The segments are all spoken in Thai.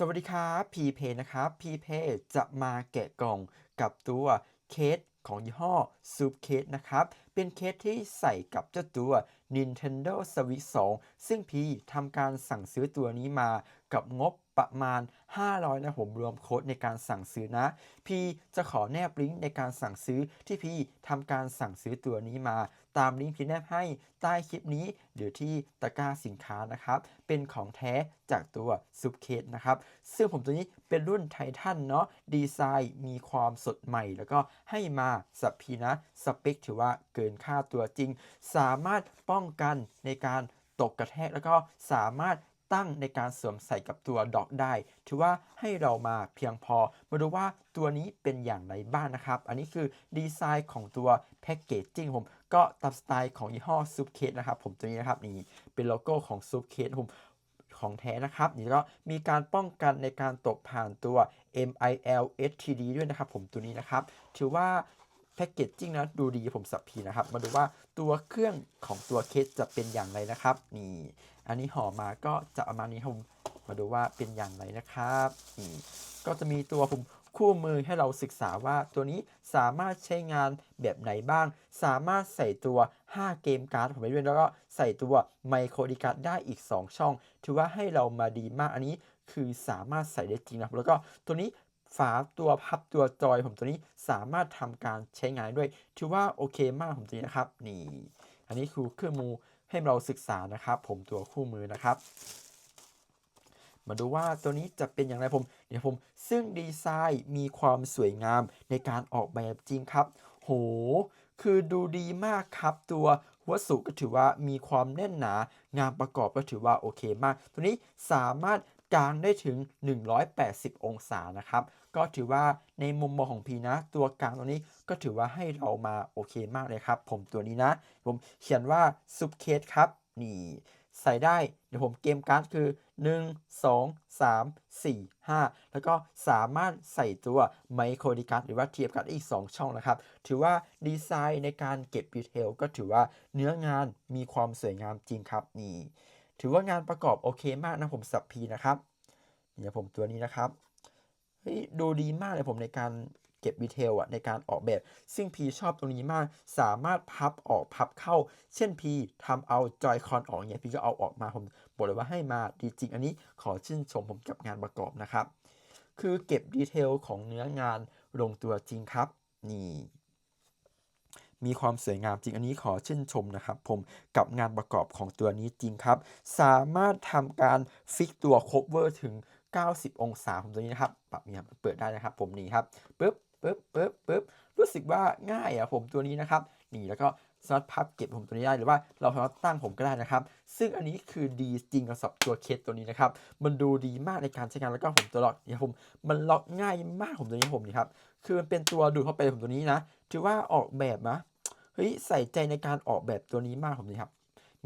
สวัสดีครับพีเพนะครับ พีเพจะมาแกะกล่องกับตัวเคสของยี่ห้อซูปเคสนะครับ เป็นเคสที่ใส่กับเจ้าตัว Nintendo Switch 2 ซึ่งพีทำการสั่งซื้อตัวนี้มากับงบ ประมาณ 500 นะผมรวมโค้ดในการสั่งซื้อนะ พี่จะขอแนบลิงก์ในการสั่งซื้อที่พี่ทำการสั่งซื้อตัวนี้มา ตามลิงก์ที่แนบให้ใต้คลิปนี้หรือที่ตะกร้าสินค้านะครับ เป็นของแท้จากตัวซุปเคสนะครับ ซึ่งผมตัวนี้เป็นรุ่นไททันเนาะดีไซน์มีความสดใหม่ แล้วก็ให้มาสับพีนะสเปคถือว่าเกินค่าตัวจริง สามารถป้องกันในการตกกระแทกแล้วก็สามารถ ตั้งในการสวมใส่กับตัวดอกได้ ถือว่าให้เรามาเพียงพอ มาดูว่าตัวนี้เป็นอย่างไรบ้างนะครับ อันนี้คือดีไซน์ของตัวแพ็กเกจจิ้งผมก็ตามสไตล์ของยี่ห้อซุปเคสนะครับผมตัวนี้นะครับนี่เป็นโลโก้ของซุปเคสผมของแท้นะครับนี่ก็มีการป้องกันในการตกผ่านตัว MIL STD ด้วยนะครับผมตัวนี้นะครับ ถือว่าแพ็กเกจจิ้งนะดูดีผมสับพีนะครับ มาดูว่าตัวเครื่องของตัวเคสจะเป็นอย่างไรนะครับ นี่ อันนี้ห่อมาก็จะประมาณนี้ครับผมมาดูว่าเป็นอย่างไรนะครับก็จะมีตัวผมคู่มือให้เราศึกษาว่าตัวนี้สามารถใช้งานแบบไหนบ้าง สามารถใส่ตัว 5 เกมการ์ดผมไปด้วยแล้วก็ใส่ตัวไมโครดีการ์ดได้อีก 2 ช่อง ถือว่าให้เรามาดีมากอันนี้คือสามารถใส่ได้จริงนะครับแล้วก็ตัวนี้ฝาตัวพับตัวจอยผมตัวนี้สามารถทำการใช้งานด้วย ถือว่าโอเคมากผมตัวนี้นะครับนี่ อันนี้คือเครื่องมือ ให้เราศึกษานะครับ ผมตัวคู่มือนะครับ มาดูว่าตัวนี้จะเป็นอย่างไรผมเดี๋ยวผมซึ่งดีไซน์มีความสวยงามในการออกแบบจริงครับ โห คือดูดีมากครับตัววัสดุก็ถือว่ามีความแน่นหนางานประกอบก็ถือว่าโอเคมาก ตัวนี้สามารถกางได้ถึง 180 องศานะครับ ก็ถือว่าในมุมมองของพีนะ ตัวกลางตัวนี้ก็ถือว่าให้เรามาโอเคมากเลยครับ ผมตัวนี้นะ ผมเขียนว่าซุปเคสครับนี่ใส่ได้ เดี๋ยวผมเกมการ์ดคือ 1 2 3 4 5 แล้วก็สามารถใส่ตัวไมโครดีการ์ดหรือว่าเทียบการ์ดอีก 2 ช่องนะครับ ถือว่าดีไซน์ในการเก็บดีเทลก็ถือว่าเนื้องานมีความสวยงามจริงครับนี่ ถือว่างานประกอบโอเคมากนะผมสับพีนะครับ เดี๋ยวผมตัวนี้นะครับ เฮ้ยดูดีมากเลยผมในการเก็บดีเทลอะในการออกแบบ ซึ่งพีชอบตรงนี้มาก สามารถพับออกพับเข้า เช่นพีทำเอาจอยคอนออกเนี่ยพีก็เอาออกมาผมบอกเลยว่าให้มาดีจริง อันนี้ขอชื่นชมผมกับงานประกอบนะครับ คือเก็บดีเทลของเนื้องานลงตัวจริงครับนี่มีความสวยงามจริงอันนี้ขอชื่นชมนะครับ ผมกับงานประกอบของตัวนี้จริงครับ สามารถทำการฟิกตัวค o เวอร์ถึง 90 องศาผมตัวนี้นะครับปรับเนี่ยเปิดได้นะครับ ผมนี่ครับปึ๊บปึ๊บปึ๊บปึ๊บรู้สึกว่าง่ายอะผมตัวนี้นะครับนี่แล้วก็สามารถพับเก็บผมตัวนี้ได้หรือว่าเราสามารถตั้งผมก็ได้นะครับ ซึ่งอันนี้คือดีจริงกับสับตัวเคสตัวนี้นะครับ มันดูดีมากในการใช้งานแล้วก็ผมตัวล็อกเนี่ยผมมันล็อกง่ายมากผมตัวนี้ผมนี่ครับคือมันเป็นตัวดูดเข้าไปผมตัวนี้นะถือว่าออกแบบนะเฮ้ยใส่ใจในการออกแบบตัวนี้มากผมนี่ครับ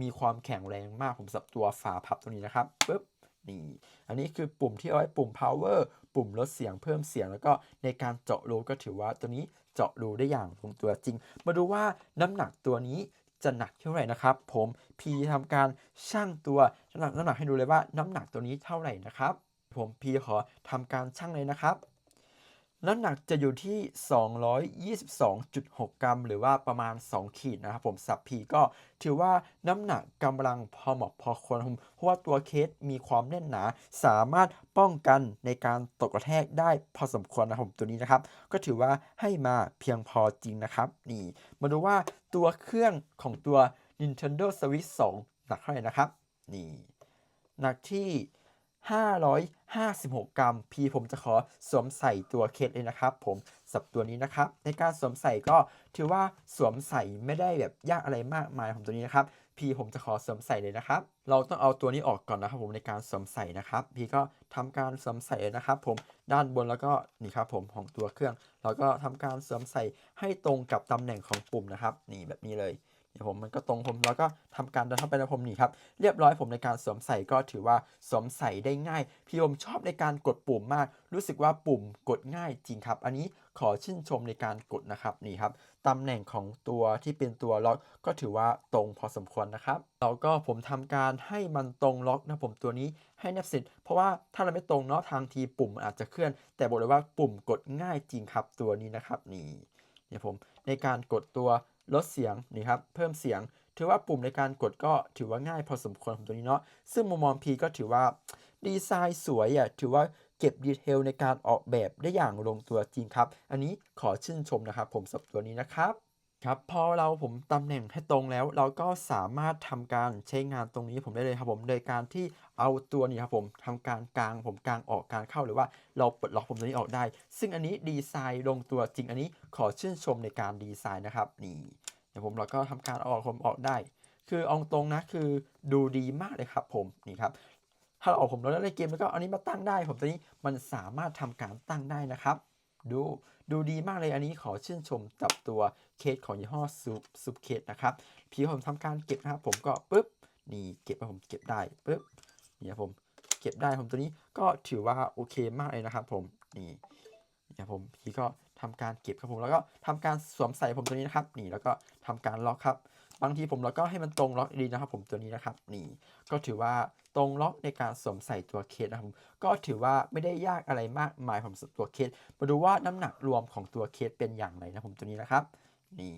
มีความแข็งแรงมากผมสับตัวฝาพับตัวนี้นะครับปึ๊บ นี่ อันนี้คือปุ่มที่เอาไว้ปุ่ม power ปุ่มลดเสียงเพิ่มเสียง แล้วก็ในการเจาะรูก็ถือว่าตัวนี้เจาะรูได้อย่างลงตัวจริง มาดูว่าน้ำหนักตัวนี้จะหนักเท่าไหร่นะครับ ผมพีทำการชั่งตัวน้ำหนักน้ำหนักให้ดูเลยว่าน้ำหนักตัวนี้เท่าไหร่นะครับ ผมพีขอทำการชั่งเลยนะครับ น้ำหนักจะอยู่ที่ 222.6 กรัม หรือว่าประมาณ 2 ขีดนะครับผมสับพีก็ถือว่าน้ำหนักกำลังพอเหมาะพอควรครับผมเพราะว่าตัวเคสมีความแน่นหนา สามารถป้องกันในการตกกระแทกได้พอสมควรนะครับผมตัวนี้นะครับ ก็ถือว่าให้มาเพียงพอจริงนะครับ นี่มาดูว่าตัวเครื่องของตัว Nintendo Switch 2 หนักเท่าไหร่นะครับ นี่ หนักที่ 556 กรัม พีผมจะขอสวมใส่ตัวเคสเลยนะครับผมสับตัวนี้นะครับ ในการสวมใส่ก็ถือว่าสวมใส่ไม่ได้แบบยากอะไรมากมายของตัวนี้นะครับ พีผมจะขอสวมใส่เลยนะครับ เราต้องเอาตัวนี้ออกก่อนนะครับผมในการสวมใส่นะครับ พีก็ทำการสวมใส่เลยนะครับ ผมด้านบนแล้วก็นี่ครับผมของตัวเครื่อง เราก็ทำการสวมใส่ให้ตรงกับตำแหน่งของปุ่มนะครับ นี่แบบนี้เลย เดี๋ยวผมมันก็ตรงผมแล้วก็ทำการเดินเข้าไปแล้วผมนี่ครับเรียบร้อยผมในการสวมใส่ก็ถือว่าสวมใส่ได้ง่าย พี่ผมชอบในการกดปุ่มมาก รู้สึกว่าปุ่มกดง่ายจริงครับ อันนี้ขอชื่นชมในการกดนะครับนี่ครับตำแหน่งของตัวที่เป็นตัวล็อกก็ถือว่าตรงพอสมควรนะครับแล้วก็ผมทำการให้มันตรงล็อกนะผมตัวนี้ให้แนบสนิทเพราะว่าถ้าเราไม่ตรงเนาะทางทีปุ่มอาจจะเคลื่อน แต่บอกเลยว่าปุ่มกดง่ายจริงครับตัวนี้นะครับนี่เนี่ยผมในการกดตัว ลดเสียงนี่ครับเพิ่มเสียง ถือว่าปุ่มในการกดก็ถือว่าง่ายพอสมควรของตัวนี้เนาะซึ่งมุมมองพีก็ถือว่าดีไซน์สวยอะถือว่าเก็บดีเทลในการออกแบบได้อย่างลงตัวจริงครับ อันนี้ขอชื่นชมนะครับ ผมสับตัวนี้นะครับครับพอเราผมตำแหน่งให้ตรงแล้ว เราก็สามารถทำการใช้งานตรงนี้ผมได้เลยครับผมโดยการที่เอาตัวนี้ครับผมทำการกลางผมกลางออกกางเข้าหรือว่าเราปลดล็อกผมตัวนี้ออกได้ ซึ่งอันนี้ดีไซน์ลงตัวจริงอันนี้ขอชื่นชมในการดีไซน์นะครับนี่ เดี๋ยวผมเราก็ทำการออกผมออกได้ คือเอาตรงนะคือดูดีมากเลยครับผมนี่ครับถ้าเราออกผมแล้วในเกมแล้วก็อันนี้มาตั้งได้ ผมตัวนี้มันสามารถทำการตั้งได้นะครับ ดูดูดีมากเลยอันนี้ขอชื่นชมกับตัวเคสของยี่ห้อซูปซูปเคสนะครับพี่ผมทำการเก็บนะครับ ผมก็ปุ๊บนี่เก็บมาผมเก็บได้ปุ๊บนี่ครับผมเก็บได้ผมตัวนี้ก็ถือว่าโอเคมากเลยนะครับ ผมนี่นี่ครับผมพี่ก็ ทำการเก็บครับผมแล้วก็ทำการสวมใส่ผมตัวนี้นะครับ นี่แล้วก็ทำการล็อกครับ บางทีผมเราก็ให้มันตรงล็อกดีนะครับ ผมตัวนี้นะครับ นี่ก็ถือว่าตรงล็อกในการสวมใส่ตัวเคสนะครับก็ถือว่าไม่ได้ยากอะไรมากมายผมสตัวเคสมาดูว่าน้ำหนักรวมของตัวเคสเป็นอย่างไรนะผมตัวนี้นะครับ นี่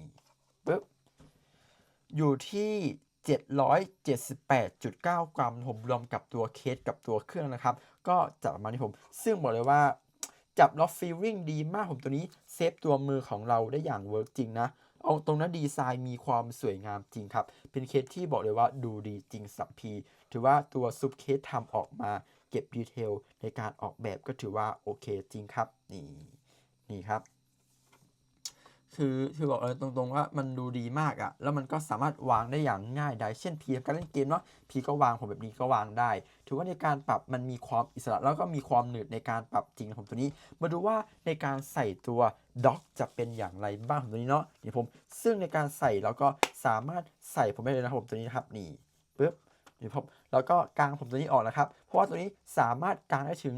ปึ๊บอยู่ที่778.9 กรัมผมรวมกับตัวเคสกับตัวเครื่องนะครับ ก็จะประมาณนี้ผม ซึ่งบอกเลยว่า จับล็อกฟีลลิ่งดีมากผมตัวนี้เซฟตัวมือของเราได้อย่างเวิร์กจริงนะเอาตรงนั้นดีไซน์มีความสวยงามจริงครับ เป็นเคสที่บอกเลยว่าดูดีจริงสัมพี ถือว่าตัวซุปเคสทำออกมาเก็บดีเทลในการออกแบบก็ถือว่าโอเคจริงครับ นี่นี่ครับ คือคือบอกเลยตรงๆว่ามันดูดีมากอะแล้วมันก็สามารถวางได้อย่างง่ายได้เช่นพีการเล่นเกมเนาะพีก็วางผมแบบนี้ก็วางได้ ถือว่าในการปรับมันมีความอิสระ แล้วก็มีความหนืดในการปรับจริงของตัวนี้ มาดูว่าในการใส่ตัวด็อกจะเป็นอย่างไรบ้างของตัวนี้เนาะเดี๋ยวผมซึ่งในการใส่เราก็สามารถใส่ผมได้เลยนะครับผมตัวนี้นะครับนี่ปึ๊บเดี๋ยวผมแล้วก็กางผมตัวนี้ออกนะครับ เพราะว่าตัวนี้สามารถกางได้ถึง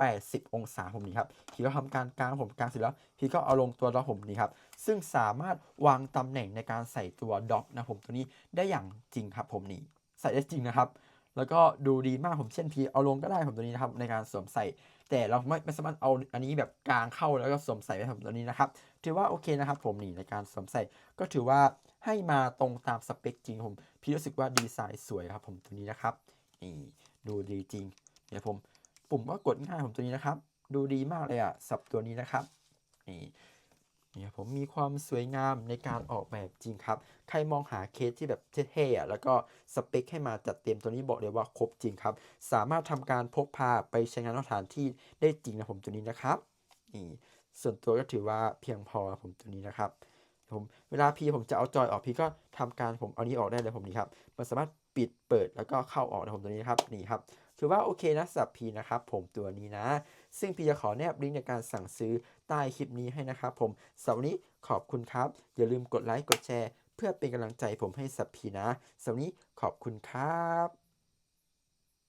80 องศาผมนี่ครับพี่ก็ทำการกลางผมกางเสร็จแล้วพี่ก็เอาลงตัวด็อกผมนี่ครับซึ่งสามารถวางตำแหน่งในการใส่ตัวด็อกนะผมตัวนี้ได้อย่างจริงครับผมนี่ใส่ได้จริงนะครับ แล้วก็ดูดีมากผมเช่นพีเอาลงก็ได้ผมตัวนี้นะครับในการสวมใส่ แต่เราไม่ไม่สามารถเอาอันนี้แบบกลางเข้าแล้วก็สวมใส่ไปผมตัวนี้นะครับถือว่าโอเคนะครับผมนี่ในการสวมใส่ ก็ถือว่าให้มาตรงตามสเปคจริงผมพี่รู้สึกว่าดีไซน์สวยครับผมตัวนี้นะครับนี่ดูดีจริง เดี๋ยวผม ปุ่มก็กดง่ายผมตัวนี้นะครับ ดูดีมากเลยอะสับตัวนี้นะครับนี่นี่ครับผมมีความสวยงามในการออกแบบจริงครับ ใครมองหาเคสที่แบบเท่ๆอะแล้วก็สเปคให้มาจัดเต็มตัวนี้บอกเลยว่าครบจริงครับ สามารถทำการพกพาไปใช้งานนอกสถานที่ได้จริงนะผมตัวนี้นะครับนี่ส่วนตัวก็ถือว่าเพียงพอผมตัวนี้นะครับผมเวลาพีผมจะเอาจอยออกพีก็ทำการผมเอานี้ออกได้เลยผมนี่ครับ มันสามารถ ปิดเปิดแล้วก็เข้าออกนะผมตัวนี้นะครับนี่ครับถือว่าโอเคนะสำหรับพีนะครับผมตัวนี้นะ ซึ่งพี่จะขอแนบลิงก์ในการสั่งซื้อใต้คลิปนี้ให้นะครับผมสำหรับวันนี้ขอบคุณครับ อย่าลืมกดไลค์กดแชร์ เพื่อเป็นกำลังใจผมให้สับพีนะสำหรับวันนี้ขอบคุณครับ